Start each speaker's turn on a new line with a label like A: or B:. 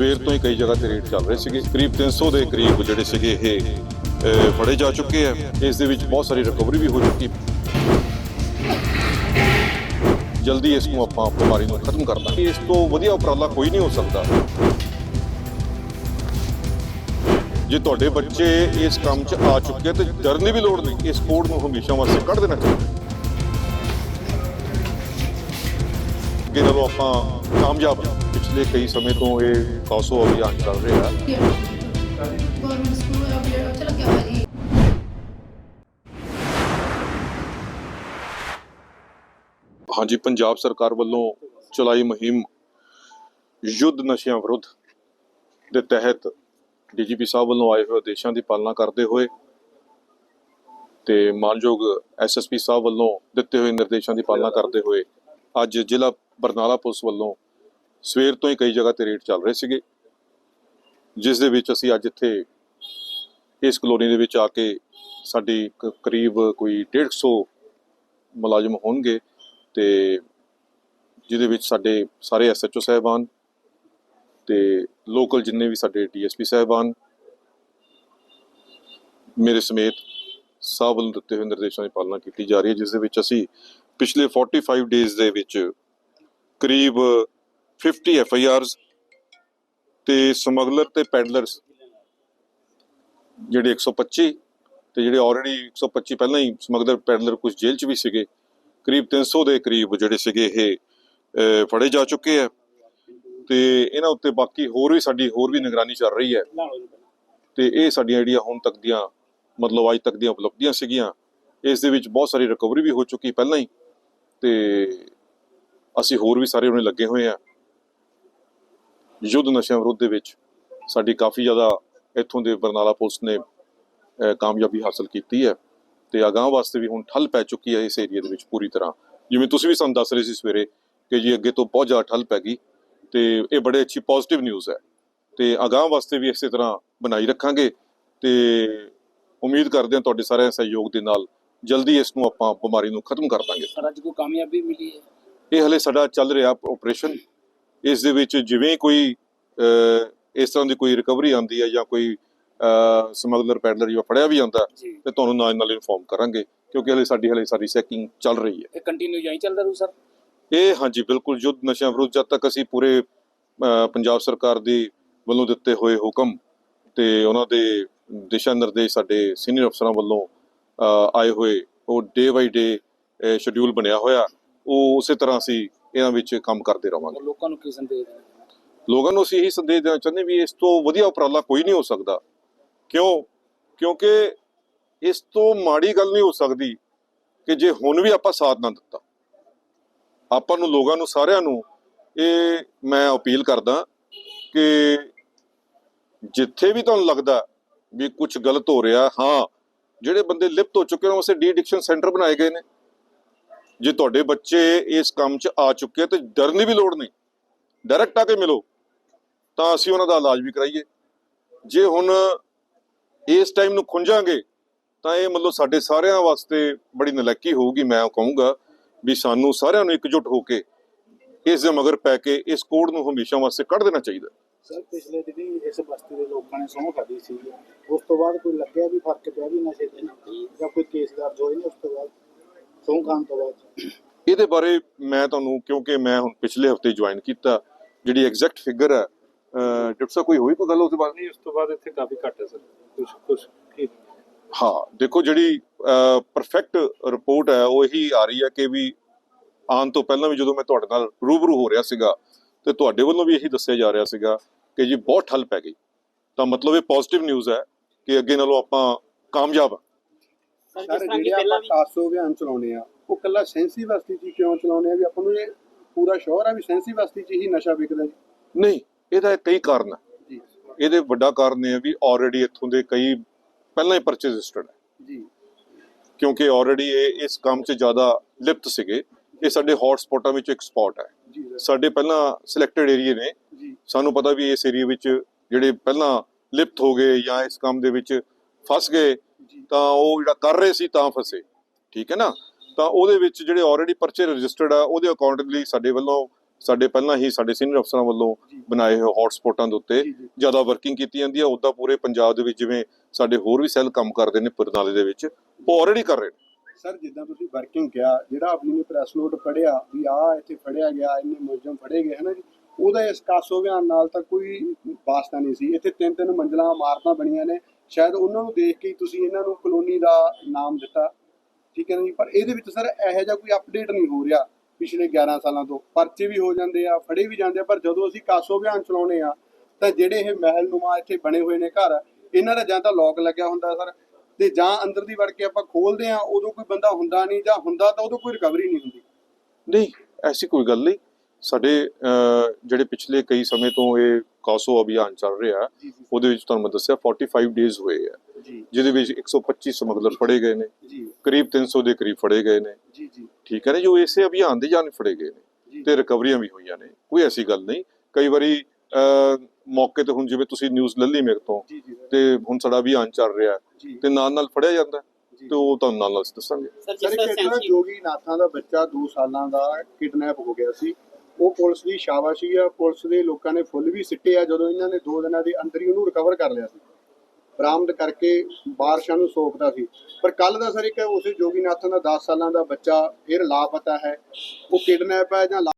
A: ਸਵੇਰ ਤੋਂ ਹੀ ਕਈ ਜਗ੍ਹਾ ਤੇ ਰੇਡ ਚੱਲ ਰਹੇ ਸੀਗੇ। ਕਰੀਬ 300 ਦੇ ਕਰੀਬ ਜਿਹੜੇ ਸੀਗੇ ਇਹ ਫੜੇ ਜਾ ਚੁੱਕੇ ਆ। ਇਸ ਦੇ ਵਿੱਚ ਬਹੁਤ ਸਾਰੀ ਰਿਕਵਰੀ ਵੀ ਹੋ ਚੁੱਕੀ। ਜਲਦੀ ਇਸ ਨੂੰ ਆਪਾਂ ਬਿਮਾਰੀ ਨੂੰ ਖਤਮ ਕਰ ਦਾਂਗੇ। ਇਸ ਤੋਂ ਵਧੀਆ ਉਪਰਾਲਾ ਕੋਈ ਨਹੀਂ ਹੋ ਸਕਦਾ। ਜੇ ਤੁਹਾਡੇ ਬੱਚੇ ਇਸ ਕੰਮ 'ਚ ਆ ਚੁੱਕੇ ਤੇ ਡਰਨ ਦੀ ਵੀ ਲੋੜ ਨਹੀਂ। ਇਸ ਕੋਡ ਨੂੰ ਹਮੇਸ਼ਾ ਵਾਸਤੇ ਕੱਢ ਦੇਣਾ ਚਾਹੀਦਾ। ਅੱਗੇ ਨਾਲੋਂ ਆਪਾਂ ਕਾਮਯਾਬ। ਪਿਛਲੇ ਕਈ ਸਮੇਂ ਤੋਂ ਇਹ ਕਾਸੋ ਅਭਿਆਨ ਚੱਲ ਰਿਹਾ ਹੈ
B: ਗਵਰਨਮੈਂਟ ਸਕੂਲ ਅਪਡੇਟ ਚ ਲੱਗਿਆ ਹੋਇਆ ਜੀ
A: ਹਾਂਜੀ ਪੰਜਾਬ ਸਰਕਾਰ ਵੱਲੋਂ ਚਲਾਈ ਮੁਹਿੰਮ ਯੁੱਧ ਨਸ਼ਿਆਂ ਵਿਰੁੱਧ ਦੇ ਤਹਿਤ ਡੀਜੀਪੀ ਸਾਹਿਬ ਵੱਲੋਂ ਆਏ ਹੋਏ ਆਦੇਸ਼ਾਂ ਦੀ ਪਾਲਣਾ ਕਰਦੇ ਹੋਏ ਤੇ ਮਾਨਯੋਗ ਐਸਐਸਪੀ ਸਾਹਿਬ ਵੱਲੋਂ ਦਿੱਤੇ ਹੋਏ ਨਿਰਦੇਸ਼ਾਂ ਦੀ ਪਾਲਣਾ ਕਰਦੇ ਹੋਏ ਅੱਜ ਜ਼ਿਲ੍ਹਾ ਬਰਨਾਲਾ ਪੁਲਿਸ ਵੱਲੋਂ ਸਵੇਰ ਤੋਂ ਹੀ ਕਈ ਜਗ੍ਹਾ ਤੇ ਰੇਡ ਚੱਲ ਰਹੇ ਸੀਗੇ, ਜਿਸ ਦੇ ਵਿੱਚ ਅਸੀਂ ਅੱਜ ਇੱਥੇ ਇਸ ਕਲੋਨੀ ਦੇ ਵਿੱਚ ਆ ਕੇ ਸਾਡੀ ਕ- ਕਰੀਬ ਕੋਈ 150 ਮੁਲਾਜ਼ਮ ਹੋਣਗੇ ਤੇ ਜਿਹਦੇ ਵਿੱਚ ਸਾਡੇ ਸਾਰੇ ਐਸਐਚਓ ਸਾਹਿਬਾਨ ਤੇ ਲੋਕਲ ਜਿੰਨੇ ਵੀ ਸਾਡੇ ਡੀਐਸਪੀ ਸਾਹਿਬਾਨ ਮੇਰੇ ਸਮੇਤ ਸਭ ਵੱਲੋਂ ਦਿੱਤੇ ਹੋਏ ਨਿਰਦੇਸ਼ਾਂ ਦੀ ਪਾਲਣਾ ਕੀਤੀ ਜਾ ਰਹੀ ਹੈ, ਜਿਸ ਦੇ ਵਿੱਚ ਅਸੀਂ ਪਿਛਲੇ 45 ਡੇਜ਼ ਦੇ ਵਿੱਚ ਕਰੀਬ 50 ਐਫ ਆਈ ਆਰਸ ਤੇ ਸਮਗਲਰ ਤੇ ਪੈਡਲਰਸ, ਜਿਹੜੇ 125 ਤੇ ਜਿਹੜੇ ਆਲਰੇਡੀ 125 ਪਹਿਲਾਂ ਹੀ ਸਮਗਲਰ ਪੈਡਲਰ ਕੁਝ ਜੇਲ੍ਹ 'ਚ ਵੀ ਸੀਗੇ, ਕਰੀਬ 300 ਦੇ ਕਰੀਬ ਜਿਹੜੇ ਸੀਗੇ ਇਹ ਫੜੇ ਜਾ ਚੁੱਕੇ ਆ। ਤੇ ਇਹਨਾਂ ਉੱਤੇ ਬਾਕੀ ਹੋਰ ਵੀ ਸਾਡੀ ਹੋਰ ਵੀ ਨਿਗਰਾਨੀ ਚੱਲ ਰਹੀ ਹੈ। ਤੇ ਇਹ ਸਾਡੀਆਂ ਜਿਹੜੀਆਂ ਹੁਣ ਤੱਕ ਦੀਆਂ, ਮਤਲਬ ਅੱਜ ਤੱਕ ਦੀਆਂ ਉਪਲਬਧੀਆਂ ਸੀਗੀਆਂ, ਇਸ ਦੇ ਵਿੱਚ ਬਹੁਤ ਸਾਰੀ ਰਿਕਵਰੀ ਵੀ ਹੋ ਚੁੱਕੀ ਪਹਿਲਾਂ ਹੀ। ਤੇ ਅਸੀਂ ਹੋਰ ਵੀ ਸਾਰੇ ਉਹਨੇ ਲੱਗੇ ਹੋਏ ਆ। ਯੁੱਧ ਨਸ਼ਿਆਂ ਵਿਰੁੱਧ ਦੇ ਵਿੱਚ ਸਾਡੀ ਕਾਫੀ ਜ਼ਿਆਦਾ ਇੱਥੋਂ ਦੇ ਬਰਨਾਲਾ ਪੁਲਿਸ ਨੇ ਕਾਮਯਾਬੀ ਹਾਸਲ ਕੀਤੀ ਹੈ ਤੇ ਅਗਾਂਹ ਵਾਸਤੇ ਵੀ ਹੁਣ ਠੱਲ ਪੈ ਚੁੱਕੀ ਹੈ ਇਸ ਏਰੀਆ ਦੇ ਵਿੱਚ ਪੂਰੀ ਤਰ੍ਹਾਂ। ਜਿਵੇਂ ਤੁਸੀਂ ਵੀ ਸਾਨੂੰ ਦੱਸ ਰਹੇ ਸੀ ਸਵੇਰੇ ਕਿ ਜੀ ਅੱਗੇ ਤੋਂ ਬਹੁਤ ਜ਼ਿਆਦਾ ਠੱਲ ਪੈ ਗਈ ਤੇ ਇਹ ਬੜੇ ਅੱਛੀ ਪੋਜ਼ਿਟਿਵ ਨਿਊਜ਼ ਹੈ। ਤੇ ਅਗਾਂਹ ਵਾਸਤੇ ਵੀ ਇਸੇ ਤਰ੍ਹਾਂ ਬਣਾਈ ਰੱਖਾਂਗੇ ਤੇ ਉਮੀਦ ਕਰਦੇ ਹਾਂ ਤੁਹਾਡੇ ਸਾਰਿਆਂ ਸਹਿਯੋਗ ਦੇ ਨਾਲ ਜਲਦੀ ਇਸ ਨੂੰ ਆਪਾਂ ਬਿਮਾਰੀ ਨੂੰ ਖਤਮ ਕਰ ਦਾਂਗੇ।
C: ਪਰ ਅੱਜ ਕੋਈ ਕਾਮਯਾਬੀ ਮਿਲੀ ਹੈ?
A: ਇਹ ਹਲੇ ਸਾਡਾ ਚੱਲ ਰਿਹਾ ਆਪਰੇਸ਼ਨ ਇਸ ਦੇ ਵਿੱਚ ਜਿਵੇਂ ਕੋਈ ਇਸ ਤਰ੍ਹਾਂ ਦੀ ਕੋਈ ਰਿਕਵਰੀ ਆਉਂਦੀ ਹੈ ਜਾਂ ਕੋਈ ਸਮਗਲਰ ਪੈਡਲਰ ਜਾਂ ਫੜਿਆ ਵੀ ਜਾਂਦਾ
C: ਜੀ।
A: ਤੇ ਤੁਹਾਨੂੰ ਨਾਲ ਨਾਲ ਇਨਫੋਰਮ ਕਰਾਂਗੇ ਕਿਉਂਕਿ ਹਲੇ ਸਾਡੀ ਹਲੇ ਸਾਰੀ ਚੈਕਿੰਗ ਚੱਲ ਰਹੀ ਹੈ।
C: ਇਹ ਕੰਟੀਨਿਊ ਜਾਈ ਚੱਲਦਾ ਰੂ ਸਰ?
A: ਇਹ ਹਾਂਜੀ ਬਿਲਕੁਲ ਯੁੱਧ ਨਸ਼ਿਆਂ ਵਿਰੁੱਧ ਜਦ ਤੱਕ ਅਸੀਂ ਪੂਰੇ ਪੰਜਾਬ ਸਰਕਾਰ ਦੀ ਵੱਲੋਂ ਦਿੱਤੇ ਹੋਏ ਹੁਕਮ ਤੇ ਉਹਨਾਂ ਦੇ ਦਿਸ਼ਾ ਨਿਰਦੇਸ਼ ਸਾਡੇ ਸੀਨੀਅਰ ਅਫਸਰਾਂ ਵੱਲੋਂ ਆਏ ਹੋਏ ਉਹ ਡੇ ਬਾਈ ਡੇ ਸ਼ਡਿਊਲ ਬਣਿਆ ਹੋਇਆ। ਉਹ ਉਸੇ ਤਰ੍ਹਾਂ ਅਸੀਂ ਇਹਨਾਂ ਵਿੱਚ ਕੰਮ ਕਰਦੇ ਰਵਾਂਗੇ।
C: ਲੋਕਾਂ ਨੂੰ ਕੀ ਸੰਦੇਸ਼ ਦੇਣਾ
A: ਲੋਕਾਂ ਨੂੰ ਅਸੀਂ ਇਹੀ ਸੰਦੇਸ਼ ਦੇਣਾ ਚਾਹੁੰਦੇ ਵੀ ਇਸ ਤੋਂ ਵਧੀਆ ਉਪਰਾਲਾ ਕੋਈ ਨਹੀਂ ਹੋ ਸਕਦਾ। ਕਿਉਂ? ਕਿਉਂਕਿ ਇਸ ਤੋਂ ਮਾੜੀ ਗੱਲ ਨਹੀਂ ਹੋ ਸਕਦੀ ਕਿ ਜੇ ਹੁਣ ਵੀ ਆਪਾਂ ਸਾਥ ਨਾ ਦਿੱਤਾ। ਆਪਾਂ ਨੂੰ ਲੋਕਾਂ ਨੂੰ ਸਾਰਿਆਂ ਨੂੰ ਇਹ ਮੈਂ ਅਪੀਲ ਕਰਦਾ ਕਿ ਜਿੱਥੇ ਵੀ ਤੁਹਾਨੂੰ ਲੱਗਦਾ ਵੀ ਕੁਝ ਗਲਤ ਹੋ ਰਿਹਾ ਹਾਂ ਜਿਹੜੇ ਬੰਦੇ ਲਿਪਤ ਹੋ ਚੁੱਕੇ ਨੇ ਉਸੇ ਡੀ ਐਡਿਕਸ਼ਨ ਸੈਂਟਰ ਬਣਾਏ ਗਏ ਨੇ। ਜੇ ਤੁਹਾਡੇ ਬੱਚੇ ਇਸ ਕੰਮ 'ਚ ਆ ਚੁੱਕੇ ਤੇ ਡਰਨ ਦੀ ਵੀ ਲੋੜ ਨਹੀਂ ਡਾਇਰੈਕਟ ਆ ਕੇ ਮਿਲੋ, ਤਾਂ ਅਸੀਂ ਉਹਨਾਂ ਦਾ ਇਲਾਜ ਵੀ ਕਰਾਈਏ। ਜੇ ਹੁਣ ਇਸ ਟਾਈਮ ਨੂੰ ਖੁੰਝਾਂਗੇ, ਤਾਂ ਇਹ ਮਤਲਬ ਸਾਡੇ ਸਾਰਿਆਂ ਵਾਸਤੇ ਬੜੀ ਨਲਾਇਕੀ ਹੋਊਗੀ, ਮੈਂ ਕਹੂੰਗਾ ਵੀ ਸਾਨੂੰ ਸਾਰਿਆਂ ਨੂੰ ਇਕਜੁੱਟ ਹੋ ਕੇ ਇਸ ਦੇ ਮਗਰ ਪੈ ਕੇ ਇਸ ਕੋਡ ਨੂੰ ਹਮੇਸ਼ਾ ਵਾਸਤੇ ਕੱਢ ਦੇਣਾ ਚਾਹੀਦਾ।
D: ਸਰ, ਪਿਛਲੇ ਦਿਨੀ ਇਸ ਬਸਤੀ ਦੇ ਲੋਕਾਂ ਨੇ ਸਹੁੰ ਖਾਦੀ ਸੀ, ਉਸ ਤੋਂ ਬਾਅਦ ਕੋਈ ਲੱਗਿਆ ਵੀ ਫ਼ਰਕ ਪਿਆ ਵੀ ਨਸ਼ੇ ਦੇ ਨਾਲ? ਜਾਂ ਕੋਈ ਕੇਸ ਦਰਜ ਹੋਏ ਨੇ ਉਸ ਤੋਂ ਬਾਅਦ? ਸਹੁੰ ਖਾਣ ਤੋਂ ਬਾਅਦ?
A: ਇਹਦੇ ਬਾਰੇ ਮੈਂ ਤੁਹਾਨੂੰ ਕਿਉਂਕਿ ਮੈਂ ਹੁਣ ਪਿਛਲੇ ਹਫ਼ਤੇ ਜੁਆਇਨ ਕੀਤਾ ਜਿਹੜੀ ਐਗਜ਼ੈਕਟ ਫਿਗਰ ਹੈ ਸਾਹਿਬ ਕੋਈ ਹੋਈ ਕੋਈ ਗੱਲ ਉਹਦੇ ਬਾਰੇ?
E: ਨਹੀਂ ਉਸ ਤੋਂ ਬਾਅਦ ਇੱਥੇ ਕਾਫੀ ਘੱਟ ਹੈ ਸਰ। ਕੁਝ ਕੁਝ ਠੀਕ
A: ਹਾਂ ਦੇਖੋ ਜਿਹੜੀ ਪਰਫੈਕਟ ਰਿਪੋਰਟ ਹੈ ਉਹ ਇਹੀ ਆ ਰਹੀ ਹੈ ਕਿ ਵੀ ਆਉਣ ਤੋਂ ਪਹਿਲਾਂ ਵੀ ਜਦੋਂ ਮੈਂ ਤੁਹਾਡੇ ਨਾਲ ਰੂਬਰੂ ਹੋ ਰਿਹਾ ਸੀਗਾ ਤੇ ਤੁਹਾਡੇ ਵੱਲੋਂ ਵੀ ਇਹੀ ਦੱਸਿਆ ਜਾ ਰਿਹਾ ਸੀਗਾ ਕਿ ਜੀ ਬਹੁਤ ਠੱਲ ਪੈ ਗਈ। ਤਾਂ ਮਤਲਬ ਇਹ ਪੋਜ਼ਿਟਿਵ ਨਿਊਜ਼ ਹੈ ਕਿ ਅੱਗੇ ਨਾਲੋਂ ਆਪਾਂ ਕਾਮਯਾਬ ਹਾਂ।
D: ਸਰ ਜਿਹੜੇ ਆਪਾਂ ਕਾਸੋ ਅਭਿਆਨ ਚਲਾਉਨੇ ਆ ਉਹ ਕੱਲਾ ਸੈਂਸੀ ਬਸਤੀ 'ਚ ਕਿਉਂ ਚਲਾਉਨੇ ਆ? ਵੀ ਆਪਾਂ ਨੂੰ ਇਹ ਪੂਰਾ ਸ਼ੋਰ ਆ ਵੀ ਸੈਂਸੀ ਬਸਤੀ 'ਚ ਹੀ ਨਸ਼ਾ ਵਿਕਦਾ ਜੀ?
A: ਨਹੀਂ ਇਹਦਾ ਕਈ ਕਾਰਨ
D: ਜੀ।
A: ਇਹਦੇ ਵੱਡਾ ਕਾਰਨ ਇਹ ਹੈ ਵੀ ਆਲਰੇਡੀ ਇੱਥੋਂ ਦੇ ਕਈ ਪਹਿਲਾਂ ਹੀ ਪਰਚੇਸ ਰਜਿਸਟਰਡ ਹੈ
D: ਜੀ।
A: ਕਿਉਂਕਿ ਆਲਰੇਡੀ ਇਹ ਇਸ ਕੰਮ 'ਚ ਜ਼ਿਆਦਾ ਲਿਪਤ ਸੀਗੇ। ਇਹ ਸਾਡੇ ਹੌਟ ਸਪੌਟਾਂ ਵਿੱਚ ਇੱਕ ਸਪੌਟ ਹੈ ਸਾਡੇ ਪਹਿਲਾਂ ਸਿਲੈਕਟਡ ਏਰੀਏ ਨੇ।
D: ਜੀ।
A: ਸਾਨੂੰ ਪਤਾ ਵੀ ਇਸ ਏਰੀਆ ਵਿੱਚ ਜਿਹੜੇ ਪਹਿਲਾਂ ਲਿਪਤ ਹੋ ਗਏ ਜਾਂ ਇਸ ਕੰਮ ਦੇ ਵਿੱਚ ਫਸ ਗਏ ਤਾਂ ਉਹ ਜਿਹੜਾ ਕਰ ਰਹੇ ਸੀ ਤਾਂ ਫਸੇ। ਠੀਕ ਹੈ ਨਾ? ਤਾਂ ਉਹਦੇ ਵਿੱਚ ਜਿਹੜੇ ਆਲਰੇਡੀ ਪਰਚੇ ਰਜਿਸਟਰਡ ਆ ਉਹਦੇ ਅਕਾਊਂਟਲੀ ਸਾਡੇ ਵੱਲੋਂ ਸਾਡੇ ਪਹਿਲਾਂ ਹੀ ਸਾਡੇ ਸੀਨੀਅਰ ਅਫਸਰਾਂ ਵੱਲੋਂ ਬਣਾਏ ਹੋਏ ਹੌਟ ਸਪੌਟਾਂ ਦੇ ਉੱਤੇ। ਜ਼ਿਆਦਾ ਵਰਕਿੰਗ ਕੀਤੀ ਜਾਂਦੀ ਹੈ ਉੱਦਾਂ ਪੂਰੇ ਪੰਜਾਬ ਦੇ ਵਿੱਚ ਜਿਵੇਂ ਸਾਡੇ ਹੋਰ ਵੀ ਸੈੱਲ ਕੰਮ ਕਰਦੇ ਨੇ ਪਰਨਾਲੇ ਦੇ ਵਿੱਚ ਉਹ ਆਲਰੇਡੀ ਕਰ ਰਹੇ ਨੇ।
F: ਸਰ ਜਿੱਦਾਂ ਤੁਸੀਂ ਵਰਕਿੰਗ ਕਿਹਾ ਜਿਹੜਾ ਆਪਣੀ ਨੇ ਪ੍ਰੈਸ ਨੋਟ ਪੜਿਆ ਵੀ ਆ ਇੱਥੇ ਫੜਿਆ ਗਿਆ ਇੰਨੇ ਮੁਲਜ਼ਮ ਫੜੇ ਗਏ ਹਨਾ ਜੀ? ਉਹਦਾ ਇਸ ਕਾਸੋ ਬਿਆਨ ਨਾਲ ਤਾਂ ਕੋਈ ਵਾਸਤਾ ਨਹੀਂ ਸੀ। ਇੱਥੇ ਤਿੰਨ ਤਿੰਨ ਮੰਜ਼ਲਾਂ ਇਮਾਰਤਾਂ ਬਣੀਆਂ ਨੇ। ਸ਼ਾਇਦ ਉਹਨਾਂ ਨੂੰ ਦੇਖ ਕੇ ਤੁਸੀਂ ਇਹਨਾਂ ਨੂੰ ਕਲੋਨੀ ਦਾ ਨਾਮ ਦਿੱਤਾ। ਠੀਕ ਹੈ ਨਾ ਜੀ? ਪਰ ਇਹਦੇ ਵਿੱਚ ਸਰ ਇਹੋ ਜਿਹਾ ਕੋਈ ਅਪਡੇਟ ਨਹੀਂ ਹੋ ਰਿਹਾ ਪਿਛਲੇ 11 ਸਾਲਾਂ ਤੋਂ। ਪਰਚੇ ਵੀ ਹੋ ਜਾਂਦੇ ਆ, ਫੜੇ ਵੀ ਜਾਂਦੇ ਆ, ਪਰ ਜਦੋਂ ਅਸੀਂ ਕਾਸੋ ਬਿਆਨ ਚਲਾਉਣੇ ਆ, ਤਾਂ ਜਿਹੜੇ ਇਹ ਮਹਿਲ ਇੱਥੇ ਬਣੇ ਹੋਏ ਨੇ ਘਰ, ਇਹਨਾਂ ਦਾ ਜਾਂ ਤਾਂ ਲੋਕ ਲੱਗਿਆ ਹੁੰਦਾ ਸਰ, ਤੇ ਜਾਂ ਅੰਦਰ ਦੀ ਵੜ ਕੇ ਆਪਾਂ ਖੋਲਦੇ ਆ, ਉਦੋਂ ਕੋਈ ਬੰਦਾ ਹੁੰਦਾ ਨਹੀਂ, ਜਾਂ ਹੁੰਦਾ ਤਾਂ ਉਦੋਂ ਕੋਈ ਰਿਕਵਰੀ ਨਹੀਂ ਹੁੰਦੀ।
A: ਨਹੀਂ, ਐਸੀ ਕੋਈ ਗੱਲ ਨਹੀਂ। ਸਾਡੇ ਜਿਹੜੇ ਪਿਛਲੇ ਕਈ ਸਮੇਂ ਤੋਂ ਇਹ ਕਾਸੋ ਅਭਿਆਨ ਚੱਲ ਰਿਹਾ ਉਹਦੇ ਵਿੱਚ ਤੁਹਾਨੂੰ ਮੈਂ ਦੱਸਿਆ 45 ਡੇਜ਼ ਹੋਏ ਆ ਜਿਹਦੇ ਵਿੱਚ 125 ਸਮਗਲਰ ਫੜੇ ਗਏ ਨੇ
F: ਜੀ।
A: ਕਰੀਬ 300 ਦੇ ਕਰੀਬ ਫੜੇ ਗਏ ਨੇ।
F: ਜੀ ਜੀ।
A: ਠੀਕ ਹੈ ਨਾ ਜੋ ਇਸੇ ਅਭਿਆਨ ਦੇ ਜਾਨ ਫੜੇ ਗਏ ਨੇ ਤੇ ਰਿਕਵਰੀਆਂ ਵੀ ਹੋਈਆਂ ਨੇ ਕੋਈ ਐਸੀ ਗੱਲ ਨਹੀਂ। ਕਈ ਵਾਰੀ ਮੌਕੇ ਤੇ ਹੁਣ ਜਿਵੇਂ ਤੁਸੀਂ ਨਿਊਜ਼ ਲੱਲੀ ਮੇਰੇ ਤੋਂ
F: ਜੀ ਜੀ। ਸਰ,
A: ਤੇ ਹੁਣ ਸਾਡਾ ਅਭਿਆਨ ਚੱਲ ਰਿਹਾ ਤੇ ਨਾਲ ਨਾਲ ਫੜਿਆ ਜਾਂਦਾ ਤੇ ਉਹ ਤੁਹਾਨੂੰ ਨਾਲ ਨਾਲ ਦੱਸਾਂਗੇ।
C: ਸਰ ਜਿਸ ਤਰ੍ਹਾਂ
F: ਜੋਗੀ ਨਾਥਾਂ ਦਾ ਬੱਚਾ 2 ਸਾਲਾਂ ਦਾ ਕਿਡਨੈਪ ਹੋ ਗਿਆ ਸੀ ਉਹ ਪੁਲਿਸ ਦੀ ਸ਼ਾਬਾਸ਼ੀ ਆ, ਪੁਲਿਸ ਦੇ ਲੋਕਾਂ ਨੇ ਫੁੱਲ ਵੀ ਸਿੱਟੇ ਆ, ਜਦੋਂ ਇਹਨਾਂ ਨੇ 2 ਦਿਨਾਂ ਦੇ ਅੰਦਰ ਹੀ ਉਹਨੂੰ ਰਿਕਵਰ ਕਰ ਲਿਆ ਸੀ। ਬਰਾਮਦ ਕਰਕੇ ਬਾਰਸ਼ਾਂ ਨੂੰ ਸੌਂਪਦਾ ਸੀ। ਪਰ ਕੱਲ ਦਾ ਸਰ ਇੱਕ ਉਸੇ ਜੋਗੀ ਦਾ 10 ਸਾਲਾਂ ਦਾ ਬੱਚਾ ਫਿਰ ਲਾਪਤਾ ਹੈ। ਉਹ ਕਿਡਨੈਪ ਹੈ ਜਾਂ